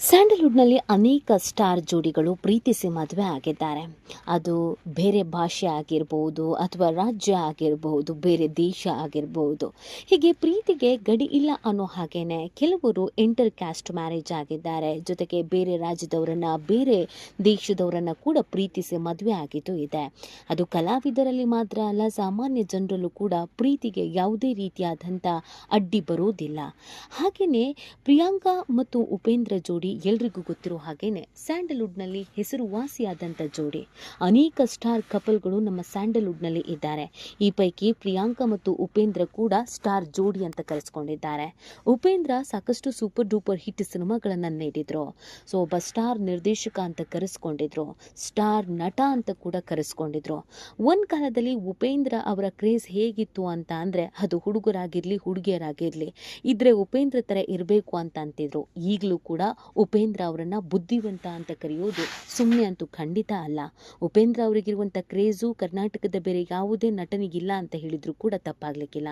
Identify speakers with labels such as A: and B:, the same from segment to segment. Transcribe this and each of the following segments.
A: ಸ್ಯಾಂಡಲ್ವುಡ್ನಲ್ಲಿ ಅನೇಕ ಸ್ಟಾರ್ ಜೋಡಿಗಳು ಪ್ರೀತಿಸಿ ಮದುವೆ ಆಗಿದ್ದಾರೆ. ಅದು ಬೇರೆ ಭಾಷೆ ಆಗಿರಬಹುದು ಅಥವಾ ರಾಜ್ಯ ಆಗಿರಬಹುದು ಬೇರೆ ದೇಶ ಆಗಿರಬಹುದು ಹೀಗೆ ಪ್ರೀತಿಗೆ ಗಡಿ ಇಲ್ಲ ಅನ್ನೋ ಹಾಗೇನೆ ಕೆಲವರು ಇಂಟರ್ ಕ್ಯಾಸ್ಟ್ ಮ್ಯಾರೇಜ್ ಆಗಿದ್ದಾರೆ. ಜೊತೆಗೆ ಬೇರೆ ರಾಜ್ಯದವರನ್ನ, ಬೇರೆ ದೇಶದವರನ್ನ ಕೂಡ ಪ್ರೀತಿಸಿ ಮದುವೆ ಆಗಿದ್ದು ಇದೆ. ಅದು ಕಲಾವಿದರಲ್ಲಿ ಮಾತ್ರ ಅಲ್ಲ, ಸಾಮಾನ್ಯ ಜನರಲ್ಲೂ ಕೂಡ ಪ್ರೀತಿಗೆ ಯಾವುದೇ ರೀತಿಯಾದಂಥ ಅಡ್ಡಿ ಬರೋದಿಲ್ಲ. ಹಾಗೆಯೇ ಪ್ರಿಯಾಂಕಾ ಮತ್ತು ಉಪೇಂದ್ರ ಜೋಡಿ ಎಲ್ರಿಗೂ ಗೊತ್ತಿರೋ ಹಾಗೇನೆ ಸ್ಯಾಂಡಲ್ವುಡ್ನಲ್ಲಿ ಹೆಸರುವಾಸಿಯಾದಂಥ ಜೋಡಿ ಅನೇಕ ಸ್ಟಾರ್ ಕಪಲ್ಗಳು ನಮ್ಮ ಸ್ಯಾಂಡಲ್ವುಡ್ನಲ್ಲಿ ಇದ್ದಾರೆ. ಈ ಪೈಕಿ ಪ್ರಿಯಾಂಕಾ ಮತ್ತು ಉಪೇಂದ್ರ ಕೂಡ ಸ್ಟಾರ್ ಜೋಡಿ ಅಂತ ಕರೆಸ್ಕೊಂಡಿದ್ದಾರೆ. ಉಪೇಂದ್ರ ಸಾಕಷ್ಟು ಸೂಪರ್ ಡೂಪರ್ ಹಿಟ್ ಸಿನಿಮಾಗಳನ್ನು ನೀಡಿದ್ರು. ಸೊ, ಒಬ್ಬ ಸ್ಟಾರ್ ನಿರ್ದೇಶಕ ಅಂತ ಕರೆಸ್ಕೊಂಡಿದ್ರು. ಸ್ಟಾರ್ ನಟ ಅಂತ ಕೂಡ ಕರೆಸ್ಕೊಂಡಿದ್ರು. ಒಂದ್ ಕಾಲದಲ್ಲಿ ಉಪೇಂದ್ರ ಅವರ ಕ್ರೇಜ್ ಹೇಗಿತ್ತು ಅಂತ ಅಂದ್ರೆ ಅದು ಹುಡುಗರಾಗಿರ್ಲಿ, ಹುಡುಗಿಯರಾಗಿರ್ಲಿ, ಇದ್ರೆ ಉಪೇಂದ್ರ ತರ ಇರಬೇಕು ಅಂತ ಅಂತಿದ್ರು. ಈಗಲೂ ಕೂಡ ಉಪೇಂದ್ರ ಅವರನ್ನು ಬುದ್ಧಿವಂತ ಅಂತ ಕರೆಯೋದು ಸುಮ್ಮನೆ ಅಂತೂ ಖಂಡಿತ ಅಲ್ಲ. ಉಪೇಂದ್ರ ಅವರಿಗಿರುವಂಥ ಕ್ರೇಜು ಕರ್ನಾಟಕದ ಬೇರೆ ಯಾವುದೇ ನಟನಿಗಿಲ್ಲ ಅಂತ ಹೇಳಿದರೂ ಕೂಡ ತಪ್ಪಾಗಲಿಕ್ಕಿಲ್ಲ.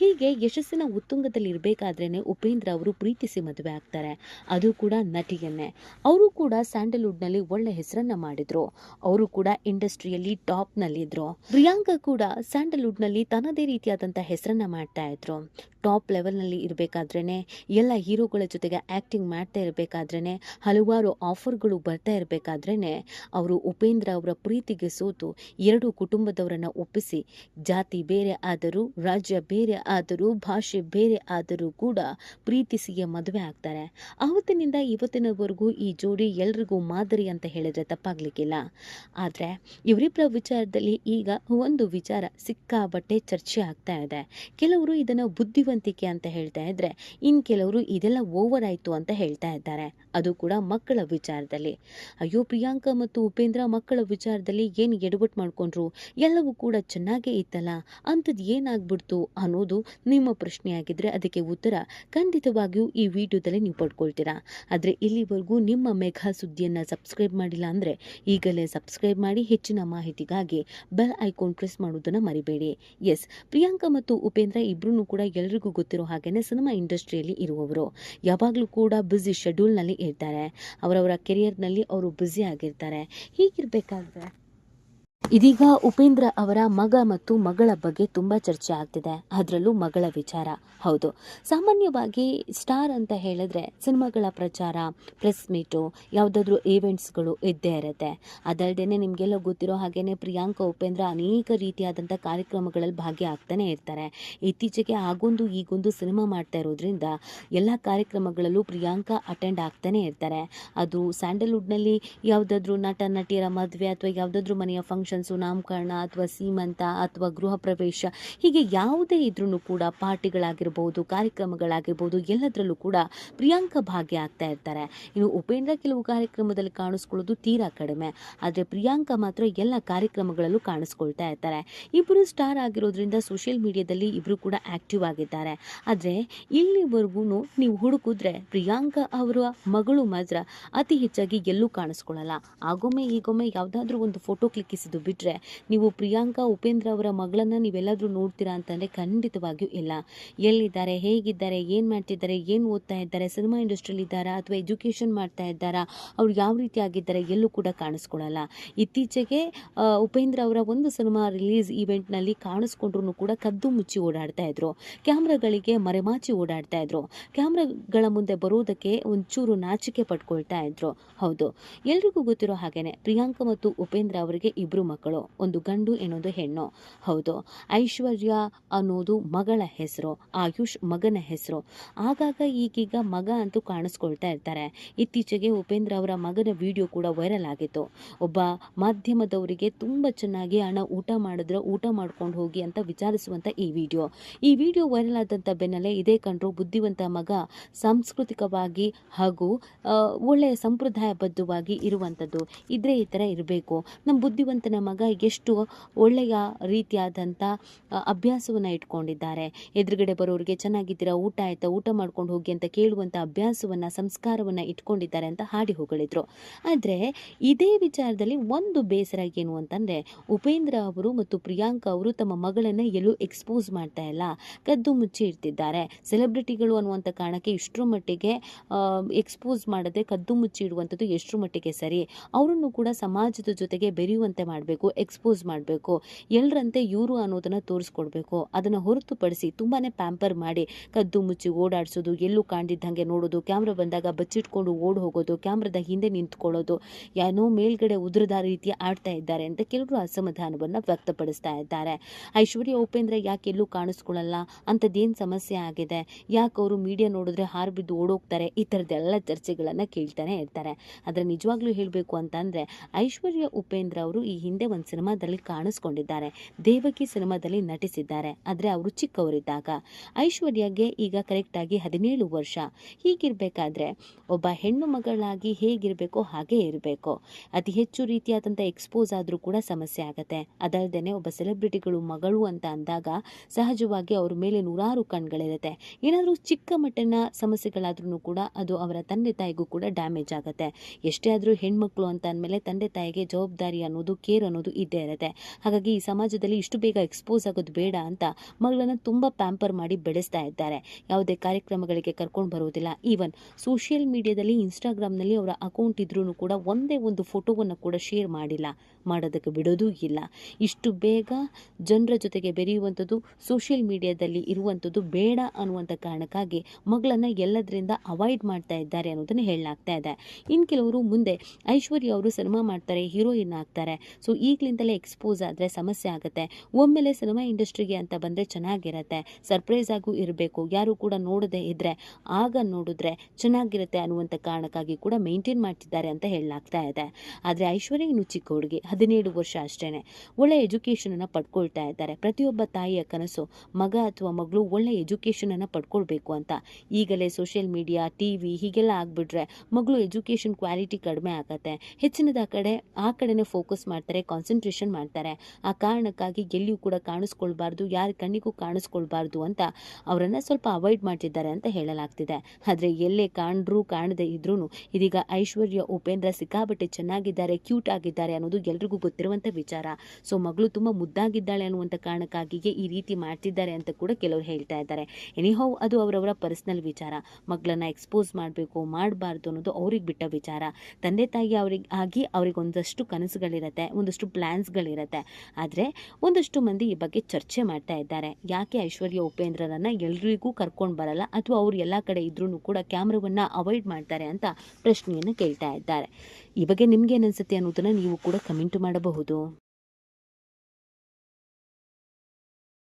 A: ಹೀಗೆ ಯಶಸ್ಸಿನ ಉತ್ತುಂಗದಲ್ಲಿ ಇರಬೇಕಾದ್ರೇ ಉಪೇಂದ್ರ ಅವರು ಪ್ರೀತಿಸಿ ಮದುವೆ ಆಗ್ತಾರೆ. ಅದು ಕೂಡ ನಟಿಯನ್ನೇ. ಅವರು ಕೂಡ ಸ್ಯಾಂಡಲ್ವುಡ್ನಲ್ಲಿ ಒಳ್ಳೆ ಹೆಸರನ್ನು ಮಾಡಿದರು. ಅವರು ಕೂಡ ಇಂಡಸ್ಟ್ರಿಯಲ್ಲಿ ಟಾಪ್ನಲ್ಲಿದ್ದರು ಪ್ರಿಯಾಂಕಾ ಕೂಡ ಸ್ಯಾಂಡಲ್ವುಡ್ನಲ್ಲಿ ತನ್ನದೇ ರೀತಿಯಾದಂಥ ಹೆಸರನ್ನು ಮಾಡ್ತಾ ಇದ್ರು. ಟಾಪ್ ಲೆವೆಲ್ನಲ್ಲಿ ಇರಬೇಕಾದ್ರೇ ಎಲ್ಲ ಹೀರೋಗಳ ಜೊತೆಗೆ ಆ್ಯಕ್ಟಿಂಗ್ ಮಾಡ್ತಾ ಇರಬೇಕಾದ್ರೇ ಹಲವಾರು ಆಫರ್ಗಳು ಬರ್ತಾ ಇರಬೇಕಾದ್ರೇ ಅವರು ಉಪೇಂದ್ರ ಅವರ ಪ್ರೀತಿಗೆ ಸೋತು ಎರಡು ಕುಟುಂಬದವರನ್ನು ಒಪ್ಪಿಸಿ, ಜಾತಿ ಬೇರೆ ಆದರೂ, ರಾಜ್ಯ ಬೇರೆ ಆದರೂ, ಭಾಷೆ ಬೇರೆ ಆದರೂ ಕೂಡ ಪ್ರೀತಿಸಿಗೆ ಮದುವೆ ಆಗ್ತಾರೆ. ಆವತ್ತಿನಿಂದ ಇವತ್ತಿನವರೆಗೂ ಈ ಜೋಡಿ ಎಲ್ರಿಗೂ ಮಾದರಿ ಅಂತ ಹೇಳಿದ್ರೆ ತಪ್ಪಾಗ್ಲಿಕ್ಕಿಲ್ಲ. ಆದರೆ ಇವರಿಬ್ಬರ ವಿಚಾರದಲ್ಲಿ ಈಗ ಒಂದು ವಿಚಾರ ಸಿಕ್ಕಾಬಟ್ಟೆ ಚರ್ಚೆ ಆಗ್ತಾ ಇದೆ. ಕೆಲವರು ಇದನ್ನು ಬುದ್ಧಿವಂತಿಕೆ ಅಂತ ಹೇಳ್ತಾ ಇದ್ರೆ ಇನ್ನು ಕೆಲವರು ಇದೆಲ್ಲ ಓವರ್ ಆಯಿತು ಅಂತ ಹೇಳ್ತಾ ಇದ್ದಾರೆ. ಅದು ಕೂಡ ಮಕ್ಕಳ ವಿಚಾರದಲ್ಲಿ. ಅಯ್ಯೋ, ಪ್ರಿಯಾಂಕಾ ಮತ್ತು ಉಪೇಂದ್ರ ಮಕ್ಕಳ ವಿಚಾರದಲ್ಲಿ ಏನು ಎಡವಟ್ಟು ಮಾಡ್ಕೊಂಡ್ರು? ಎಲ್ಲವೂ ಕೂಡ ಚೆನ್ನಾಗೇ ಇತ್ತಲ್ಲ? ಅಂಥದ್ದು ಏನಾಗ್ಬಿಡ್ತು ಅನ್ನೋದು ನಿಮ್ಮ ಪ್ರಶ್ನೆಯಾಗಿದ್ರೆ ಅದಕ್ಕೆ ಉತ್ತರ ಖಂಡಿತವಾಗಿಯೂ ಈ ವಿಡಿಯೋದಲ್ಲಿ ನೀವು ಪಡ್ಕೊಳ್ತೀರಾ. ಆದರೆ ಇಲ್ಲಿವರೆಗೂ ನಿಮ್ಮ ಮೆಘಾ ಸುದ್ದಿಯನ್ನು ಸಬ್ಸ್ಕ್ರೈಬ್ ಮಾಡಿಲ್ಲ ಅಂದರೆ ಈಗಲೇ ಸಬ್ಸ್ಕ್ರೈಬ್ ಮಾಡಿ ಹೆಚ್ಚಿನ ಮಾಹಿತಿಗಾಗಿ ಬೆಲ್ ಐಕಾನ್ ಪ್ರೆಸ್ ಮಾಡೋದನ್ನು ಮರಿಬೇಡಿ. ಎಸ್, ಪ್ರಿಯಾಂಕಾ ಮತ್ತು ಉಪೇಂದ್ರ ಇಬ್ಬರೂ ಕೂಡ ಎಲ್ರಿಗೂ ಗೊತ್ತಿರೋ ಹಾಗೆಯೇ ಸಿನಿಮಾ ಇಂಡಸ್ಟ್ರಿಯಲ್ಲಿ ಇರುವವರು. ಯಾವಾಗಲೂ ಕೂಡ ಬ್ಯುಸಿ ಶೆಡ್ಯೂಲ್ನಲ್ಲಿ ಇರ್ತಾರೆ. ಅವರವರ ಕೆರಿಯರ್ನಲ್ಲಿ ಅವರು ಬ್ಯುಸಿ ಆಗಿರ್ತಾರೆ. ಹೀಗಿರ್ಬೇಕಾದ್ರೆ ಇದೀಗ ಉಪೇಂದ್ರ ಅವರ ಮಗ ಮತ್ತು ಮಗಳ ಬಗ್ಗೆ ತುಂಬ ಚರ್ಚೆ ಆಗ್ತಿದೆ. ಅದರಲ್ಲೂ ಮಗಳ ವಿಚಾರ. ಹೌದು. ಸಾಮಾನ್ಯವಾಗಿ ಸ್ಟಾರ್ ಅಂತ ಹೇಳಿದ್ರೆ ಸಿನಿಮಾಗಳ ಪ್ರಚಾರ, ಪ್ರೆಸ್ ಮೀಟು, ಯಾವುದಾದ್ರೂ ಈವೆಂಟ್ಸ್ಗಳು ಇದ್ದೇ ಇರುತ್ತೆ. ಅದಲ್ಲದೆ ನಿಮಗೆಲ್ಲ ಗೊತ್ತಿರೋ ಹಾಗೇನೆ ಪ್ರಿಯಾಂಕಾ, ಉಪೇಂದ್ರ ಅನೇಕ ರೀತಿಯಾದಂಥ ಕಾರ್ಯಕ್ರಮಗಳಲ್ಲಿ ಭಾಗಿಯಾಗ್ತಾನೆ ಇರ್ತಾರೆ. ಇತ್ತೀಚೆಗೆ ಆಗೊಂದು ಈಗೊಂದು ಸಿನಿಮಾ ಮಾಡ್ತಾ ಇರೋದ್ರಿಂದ ಎಲ್ಲ ಕಾರ್ಯಕ್ರಮಗಳಲ್ಲೂ ಪ್ರಿಯಾಂಕಾ ಅಟೆಂಡ್ ಆಗ್ತಾನೆ ಇರ್ತಾರೆ. ಅದು ಸ್ಯಾಂಡಲ್ವುಡ್ನಲ್ಲಿ ಯಾವುದಾದ್ರೂ ನಟ, ನಟಿಯರ ಮದುವೆ ಅಥವಾ ಯಾವುದಾದ್ರೂ ಮನೆಯ ಫಂಕ್ಷನ್ಸು ನಾಮಕರಣ ಅಥವಾ ಸೀಮಂತ ಅಥವಾ ಗೃಹ ಪ್ರವೇಶ, ಹೀಗೆ ಯಾವುದೇ ಇದ್ರೂ ಕೂಡ ಪಾರ್ಟಿಗಳಾಗಿರ್ಬೋದು, ಕಾರ್ಯಕ್ರಮಗಳಾಗಿರ್ಬೋದು, ಎಲ್ಲದರಲ್ಲೂ ಕೂಡ ಪ್ರಿಯಾಂಕಾ ಭಾಗಿಯಾಗ್ತಾ ಇರ್ತಾರೆ. ಇನ್ನು ಉಪೇಂದ್ರ ಕೆಲವು ಕಾರ್ಯಕ್ರಮದಲ್ಲಿ ಕಾಣಿಸ್ಕೊಳ್ಳೋದು ತೀರಾ ಕಡಿಮೆ. ಆದರೆ ಪ್ರಿಯಾಂಕಾ ಮಾತ್ರ ಎಲ್ಲ ಕಾರ್ಯಕ್ರಮಗಳಲ್ಲೂ ಕಾಣಿಸ್ಕೊಳ್ತಾ ಇರ್ತಾರೆ. ಇಬ್ಬರು ಸ್ಟಾರ್ ಆಗಿರೋದ್ರಿಂದ ಸೋಷಿಯಲ್ ಮೀಡಿಯಾದಲ್ಲಿ ಇಬ್ಬರು ಕೂಡ ಆಕ್ಟಿವ್ ಆಗಿದ್ದಾರೆ. ಆದರೆ ಇಲ್ಲಿವರೆಗೂ ನೀವು ಹುಡುಕಿದ್ರೆ ಪ್ರಿಯಾಂಕಾ ಅವರ ಮಗಳು ಮಾತ್ರ ಅತಿ ಹೆಚ್ಚಾಗಿ ಎಲ್ಲೂ ಕಾಣಿಸ್ಕೊಳ್ಳಲ್ಲ ಆಗೊಮ್ಮೆ ಈಗೊಮ್ಮೆ ಯಾವುದಾದ್ರೂ ಒಂದು ಫೋಟೋ ಕ್ಲಿಕ್ಕಿಸಿದ್ದು ಬಿಟ್ಟರೆ ನೀವು ಪ್ರಿಯಾಂಕಾ, ಉಪೇಂದ್ರ ಅವರ ಮಗಳನ್ನು ನೀವೆಲ್ಲಾದರೂ ನೋಡ್ತೀರಾ ಅಂತಂದರೆ ಖಂಡಿತವಾಗಿಯೂ ಇಲ್ಲ. ಎಲ್ಲಿದ್ದಾರೆ, ಹೇಗಿದ್ದಾರೆ, ಏನು ಮಾಡ್ತಿದ್ದಾರೆ, ಏನು ಓದ್ತಾ ಇದ್ದಾರೆ ಸಿನಿಮಾ ಇಂಡಸ್ಟ್ರಿಯಲ್ಲಿ ಇದ್ದಾರಾ ಅಥವಾ ಎಜುಕೇಷನ್ ಮಾಡ್ತಾ ಇದ್ದಾರಾ, ಅವ್ರು ಯಾವ ರೀತಿ ಆಗಿದ್ದಾರೆ ಎಲ್ಲೂ ಕೂಡ ಕಾಣಿಸ್ಕೊಳ್ಳಲ್ಲ ಇತ್ತೀಚೆಗೆ ಉಪೇಂದ್ರ ಅವರ ಒಂದು ಸಿನಿಮಾ ರಿಲೀಸ್ ಈವೆಂಟ್ನಲ್ಲಿ ಕಾಣಿಸ್ಕೊಂಡ್ರೂ ಕೂಡ ಕದ್ದು ಮುಚ್ಚಿ ಓಡಾಡ್ತಾ ಇದ್ರು. ಕ್ಯಾಮ್ರಾಗಳಿಗೆ ಮರೆಮಾಚಿ ಓಡಾಡ್ತಾ ಇದ್ರು. ಕ್ಯಾಮ್ರಾಗಳ ಮುಂದೆ ಬರೋದಕ್ಕೆ ಒಂಚೂರು ನಾಚಿಕೆ ಪಡ್ಕೊಳ್ತಾ ಇದ್ರು. ಹೌದು. ಎಲ್ರಿಗೂ ಗೊತ್ತಿರೋ ಹಾಗೇನೆ ಪ್ರಿಯಾಂಕಾ ಮತ್ತು ಉಪೇಂದ್ರ ಅವರಿಗೆ ಇಬ್ರು ಮಕ್ಕಳು. ಒಂದು ಗಂಡು ಇನ್ನೊಂದು ಹೆಣ್ಣು. ಹೌದು, ಐಶ್ವರ್ಯ ಅನ್ನೋದು ಮಗಳ ಹೆಸರು, ಆಯುಷ್ ಮಗನ ಹೆಸರು. ಆಗಾಗ ಈಗೀಗ ಮಗ ಅಂತೂ ಕಾಣಿಸ್ಕೊಳ್ತಾ ಇರ್ತಾರೆ. ಇತ್ತೀಚೆಗೆ ಉಪೇಂದ್ರ ಅವರ ಮಗನ ವಿಡಿಯೋ ಕೂಡ ವೈರಲ್ ಆಗಿತ್ತು. ಒಬ್ಬ ಮಾಧ್ಯಮದವರಿಗೆ ತುಂಬ ಚೆನ್ನಾಗಿ ಹಣ ಊಟ ಮಾಡಿದ್ರೆ ಊಟ ಮಾಡ್ಕೊಂಡು ಹೋಗಿ ಅಂತ ವಿಚಾರಿಸುವಂಥ ಈ ವಿಡಿಯೋ. ಈ ವಿಡಿಯೋ ವೈರಲ್ ಆದಂಥ ಬೆನ್ನಲ್ಲೇ ಇದೇ ಕಂಡ್ರು ಬುದ್ಧಿವಂತ ಮಗ ಸಾಂಸ್ಕೃತಿಕವಾಗಿ ಹಾಗೂ ಒಳ್ಳೆಯ ಸಂಪ್ರದಾಯಬದ್ಧವಾಗಿ ಇರುವಂಥದ್ದು. ಇದ್ರೆ ಈ ಥರ ಇರಬೇಕು. ನಮ್ಮ ಬುದ್ಧಿವಂತನ ಮಗ ಎಷ್ಟು ಒಳ್ಳೆಯ ರೀತಿಯಾದಂಥ ಅಭ್ಯಾಸವನ್ನು ಇಟ್ಕೊಂಡಿದ್ದಾರೆ. ಎದುರುಗಡೆ ಬರೋರಿಗೆ ಚೆನ್ನಾಗಿದ್ದೀರಾ, ಊಟ ಆಯ್ತಾ, ಊಟ ಮಾಡ್ಕೊಂಡು ಹೋಗಿ ಅಂತ ಕೇಳುವಂಥ ಅಭ್ಯಾಸವನ್ನು, ಸಂಸ್ಕಾರವನ್ನು ಇಟ್ಕೊಂಡಿದ್ದಾರೆ ಅಂತ ಹಾಡಿ ಹೊಗಳಿದ್ರು. ಆದರೆ ಇದೇ ವಿಚಾರದಲ್ಲಿ ಒಂದು ಬೇಸರ ಏನು ಅಂತಂದರೆ, ಉಪೇಂದ್ರ ಅವರು ಮತ್ತು ಪ್ರಿಯಾಂಕಾ ಅವರು ತಮ್ಮ ಮಗಳನ್ನು ಎಲ್ಲೂ ಎಕ್ಸ್ಪೋಸ್ ಮಾಡ್ತಾ ಇಲ್ಲ. ಕದ್ದು ಮುಚ್ಚಿ ಇಡ್ತಿದ್ದಾರೆ. ಸೆಲೆಬ್ರಿಟಿಗಳು ಅನ್ನುವಂಥ ಕಾರಣಕ್ಕೆ ಇಷ್ಟರ ಮಟ್ಟಿಗೆ ಎಕ್ಸ್ಪೋಸ್ ಮಾಡದೆ ಕದ್ದು ಮುಚ್ಚಿ ಇಡುವಂಥದ್ದು ಎಷ್ಟರ ಮಟ್ಟಿಗೆ ಸರಿ? ಅವರನ್ನು ಕೂಡ ಸಮಾಜದ ಜೊತೆಗೆ ಬೆರೆಯುವಂತೆ ಮಾಡಬೇಕು. ಎಕ್ಸ್ಪೋಸ್ ಮಾಡಬೇಕು ಎಲ್ಲರಂತೆ ಇವರು ಅನ್ನೋದನ್ನು ತೋರಿಸ್ಕೊಡ್ಬೇಕು. ಅದನ್ನು ಹೊರತುಪಡಿಸಿ ತುಂಬಾ ಪ್ಯಾಂಪರ್ ಮಾಡಿ, ಕದ್ದು ಮುಚ್ಚಿ ಓಡಾಡಿಸೋದು, ಎಲ್ಲೂ ಕಾಣ್ದಿದ್ದಂಗೆ ನೋಡೋದು ಕ್ಯಾಮ್ರಾ ಬಂದಾಗ ಬಚ್ಚಿಟ್ಕೊಂಡು ಓಡ್ ಹೋಗೋದು ಕ್ಯಾಮ್ರಾದ ಹಿಂದೆ ನಿಂತ್ಕೊಳ್ಳೋದು, ಏನೋ ಮೇಲ್ಗಡೆ ಉದುರದ ರೀತಿ ಆಡ್ತಾ ಇದ್ದಾರೆ ಅಂತ ಕೆಲವರು ಅಸಮಾಧಾನವನ್ನು ವ್ಯಕ್ತಪಡಿಸ್ತಾ ಇದ್ದಾರೆ. ಐಶ್ವರ್ಯ, ಉಪೇಂದ್ರ ಯಾಕೆ ಎಲ್ಲೂ ಕಾಣಿಸ್ಕೊಳ್ಳಲ್ಲ ಅಂಥದ್ದೇನು ಸಮಸ್ಯೆ ಆಗಿದೆ? ಯಾಕೆ ಅವರು ಮೀಡಿಯಾ ನೋಡಿದ್ರೆ ಹಾರು ಬಿದ್ದು ಓಡೋಗ್ತಾರೆ? ಈ ಥರದ್ದೆಲ್ಲ ಚರ್ಚೆಗಳನ್ನು ಕೇಳ್ತಾನೆ ಇರ್ತಾರೆ. ಆದರೆ ನಿಜವಾಗ್ಲೂ ಹೇಳಬೇಕು ಅಂತಂದರೆ, ಐಶ್ವರ್ಯ, ಉಪೇಂದ್ರ ಅವರು ಈ ಹಿಂದೆ ಒಂದು ಸಿನಿಮಾದಲ್ಲಿ ಕಾಣಿಸ್ಕೊಂಡಿದ್ದಾರೆ. ದೇವಕಿ ಸಿನಿಮಾದಲ್ಲಿ ನಟಿಸಿದ್ದಾರೆ. ಆದರೆ ಅವರು ಚಿಕ್ಕವರಿದ್ದಾಗ. ಐಶ್ವರ್ಯಗೆ ಈಗ ಕರೆಕ್ಟಾಗಿ ಹದಿನೇಳು ವರ್ಷ. ಹೀಗಿರಬೇಕಾದ್ರೆ ಒಬ್ಬ ಹೆಣ್ಣು ಮಗಳಾಗಿ ಹೇಗಿರಬೇಕೋ ಹಾಗೆ ಇರಬೇಕು. ಅತಿ ಹೆಚ್ಚು ರೀತಿಯಾದಂಥ ಎಕ್ಸ್ಪೋಸ್ ಆದರೂ ಕೂಡ ಸಮಸ್ಯೆ ಆಗುತ್ತೆ. ಅದಲ್ಲದೆ ಒಬ್ಬ ಸೆಲೆಬ್ರಿಟಿಗಳು ಮಗಳು ಅಂತ ಅಂದಾಗ ಸಹಜವಾಗಿ ಅವ್ರ ಮೇಲೆ ನೂರಾರು ಕಣ್ಗಳಿರುತ್ತೆ. ಏನಾದರೂ ಚಿಕ್ಕ ಮಟ್ಟಿನ ಸಮಸ್ಯೆಗಳಾದ್ರೂ ಕೂಡ ಅದು ಅವರ ತಂದೆ ತಾಯಿಗೂ ಕೂಡ ಡ್ಯಾಮೇಜ್ ಆಗುತ್ತೆ. ಎಷ್ಟೇ ಆದರೂ ಹೆಣ್ಮಕ್ಳು ಅಂತ ಅಂದಮೇಲೆ ತಂದೆ ತಾಯಿಗೆ ಜವಾಬ್ದಾರಿ ಅನ್ನೋದು ಕೇರ್ ಅನ್ನೋದು ಇದ್ದೇ ಇರುತ್ತೆ. ಹಾಗಾಗಿ ಈ ಸಮಾಜದಲ್ಲಿ ಇಷ್ಟು ಬೇಗ ಎಕ್ಸ್ಪೋಸ್ ಆಗೋದು ಬೇಡ ಅಂತ ಮಗಳನ್ನು ತುಂಬ ಪ್ಯಾಂಪರ್ ಮಾಡಿ ಬೆಳೆಸ್ತಾ ಇದ್ದಾರೆ. ಯಾವುದೇ ಕಾರ್ಯಕ್ರಮಗಳಿಗೆ ಕರ್ಕೊಂಡು ಬರೋದಿಲ್ಲ. ಈವನ್ ಸೋಷಿಯಲ್ ಮೀಡಿಯಾದಲ್ಲಿ ಇನ್ಸ್ಟಾಗ್ರಾಮ್ನಲ್ಲಿ ಅವರ ಅಕೌಂಟ್ ಇದ್ರೂ ಕೂಡ ಒಂದೇ ಒಂದು ಫೋಟೋವನ್ನು ಕೂಡ ಶೇರ್ ಮಾಡಿಲ್ಲ. ಮಾಡೋದಕ್ಕೆ ಬಿಡೋದೂ ಇಲ್ಲ. ಇಷ್ಟು ಬೇಗ ಜನರ ಜೊತೆಗೆ ಬೆರೆಯುವಂಥದ್ದು ಸೋಷಿಯಲ್ ಮೀಡಿಯಾದಲ್ಲಿ ಇರುವಂಥದ್ದು ಬೇಡ ಅನ್ನುವಂಥ ಕಾರಣಕ್ಕಾಗಿ ಮಗಳನ್ನು ಎಲ್ಲದರಿಂದ ಅವಾಯ್ಡ್ ಮಾಡ್ತಾ ಇದ್ದಾರೆ ಅನ್ನೋದನ್ನು ಹೇಳಲಾಗ್ತಾ ಇದೆ. ಇನ್ನು ಕೆಲವರು ಮುಂದೆ ಐಶ್ವರ್ಯ ಅವರು ಸಿನಿಮಾ ಮಾಡ್ತಾರೆ ಹೀರೋಯಿನ್ ಆಗ್ತಾರೆ. ಸೊ ಈಗಲಿಂದಲೇ ಎಕ್ಸ್ಪೋಸ್ ಆದರೆ ಸಮಸ್ಯೆ ಆಗುತ್ತೆ. ಒಮ್ಮೆಲೆ ಸಿನಿಮಾ ಇಂಡಸ್ಟ್ರಿಗೆ ಅಂತ ಬಂದರೆ ಚೆನ್ನಾಗಿರುತ್ತೆ. ಸರ್ಪ್ರೈಸ್ ಆಗೂ ಇರಬೇಕು. ಯಾರು ಕೂಡ ನೋಡದೇ ಇದ್ದರೆ ಆಗ ನೋಡಿದ್ರೆ ಚೆನ್ನಾಗಿರುತ್ತೆ ಅನ್ನುವಂಥ ಕಾರಣಕ್ಕಾಗಿ ಕೂಡ ಮೇಂಟೈನ್ ಮಾಡ್ತಿದ್ದಾರೆ ಅಂತ ಹೇಳಲಾಗ್ತಾ ಇದೆ. ಆದರೆ ಐಶ್ವರ್ಯ ಇನ್ನು ಚಿಕ್ಕ ಹುಡುಗಿ, ಹದಿನೇಳು ವರ್ಷ ಅಷ್ಟೇ ಒಳ್ಳೆ ಎಜುಕೇಷನನ್ನು ಪಡ್ಕೊಳ್ತಾ ಇದ್ದಾರೆ. ಪ್ರತಿಯೊಬ್ಬ ತಾಯಿಯ ಕನಸು, ಮಗ ಅಥವಾ ಮಗಳು ಒಳ್ಳೆ ಎಜುಕೇಷನನ್ನು ಪಡ್ಕೊಳ್ಬೇಕು ಅಂತ. ಈಗಲೇ ಸೋಷಿಯಲ್ ಮೀಡಿಯಾ ಟಿ ವಿ ಹೀಗೆಲ್ಲ ಆಗಿಬಿಟ್ರೆ ಮಗಳು ಎಜುಕೇಷನ್ ಕ್ವಾಲಿಟಿ ಕಡಿಮೆ ಆಗುತ್ತೆ. ಹೆಚ್ಚಿನದ ಕಡೆ, ಆ ಕಡೆನೇ ಫೋಕಸ್ ಮಾಡ್ತಾರೆ. ಕಾನ್ಸಂಟ್ರೇಷನ್ ಮಾಡ್ತಾರೆ. ಆ ಕಾರಣಕ್ಕಾಗಿ ಎಲ್ಲಿಯೂ ಕೂಡ ಕಾಣಿಸ್ಕೊಳ್ಬಾರ್ದು, ಯಾರ ಕಣ್ಣಿಗೂ ಕಾಣಿಸ್ಕೊಳ್ಬಾರ್ದು ಅಂತ ಅವರನ್ನು ಸ್ವಲ್ಪ ಅವಾಯ್ಡ್ ಮಾಡ್ತಿದ್ದಾರೆ ಅಂತ ಹೇಳಲಾಗ್ತಿದೆ. ಆದರೆ ಎಲ್ಲೇ ಕಾಣ್ರೂ ಕಾಣದೇ ಇದ್ರೂ ಇದೀಗ ಐಶ್ವರ್ಯ, ಉಪೇಂದ್ರ ಸಿಕ್ಕಾಬಟ್ಟೆ ಚೆನ್ನಾಗಿದ್ದಾರೆ ಕ್ಯೂಟ್ ಆಗಿದ್ದಾರೆ ಅನ್ನೋದು ಎಲ್ರಿಗೂ ಗೊತ್ತಿರುವಂಥ ವಿಚಾರ. ಸೊ ಮಗಳು ತುಂಬ ಮುದ್ದಾಗಿದ್ದಾಳೆ ಅನ್ನುವಂಥ ಕಾರಣಕ್ಕಾಗಿಯೇ ಈ ರೀತಿ ಮಾಡ್ತಿದ್ದಾರೆ ಅಂತ ಕೂಡ ಕೆಲವರು ಹೇಳ್ತಾ ಇದ್ದಾರೆ. ಎನಿಹೌ ಅದು ಅವರವರ ಪರ್ಸ್ನಲ್ ವಿಚಾರ. ಮಗಳನ್ನ ಎಕ್ಸ್ಪೋಸ್ ಮಾಡಬೇಕು, ಮಾಡಬಾರ್ದು ಅನ್ನೋದು ಅವ್ರಿಗೆ ಬಿಟ್ಟ ವಿಚಾರ. ತಂದೆ ತಾಯಿ ಅವ್ರಿಗೆ, ಆಗಿ ಅವ್ರಿಗೆ ಒಂದಷ್ಟು ಕನಸುಗಳಿರುತ್ತೆ ಒಂದಷ್ಟು ಪ್ಲ್ಯಾನ್ಸ್ಗಳಿರುತ್ತೆ ಆದರೆ ಒಂದಷ್ಟು ಮಂದಿ ಈ ಬಗ್ಗೆ ಚರ್ಚೆ ಮಾಡ್ತಾ ಇದ್ದಾರೆ. ಯಾಕೆ ಐಶ್ವರ್ಯ ಉಪೇಂದ್ರರನ್ನು ಎಲ್ರಿಗೂ ಕರ್ಕೊಂಡು ಬರಲ್ಲ ಅಥವಾ ಅವರು ಎಲ್ಲ ಕಡೆ ಇದ್ರೂ ಕೂಡ ಕ್ಯಾಮ್ರಾವನ್ನು ಅವಾಯ್ಡ್ ಮಾಡ್ತಾರೆ ಅಂತ ಪ್ರಶ್ನೆಯನ್ನು ಕೇಳ್ತಾ ಇದ್ದಾರೆ. ಈ ಬಗ್ಗೆ ನಿಮ್ಗೆ ಅನಿಸುತ್ತೆ ಅನ್ನೋದನ್ನು ನೀವು ಕೂಡ ಕಮೆಂಟ್ ಮಾಡಬಹುದು.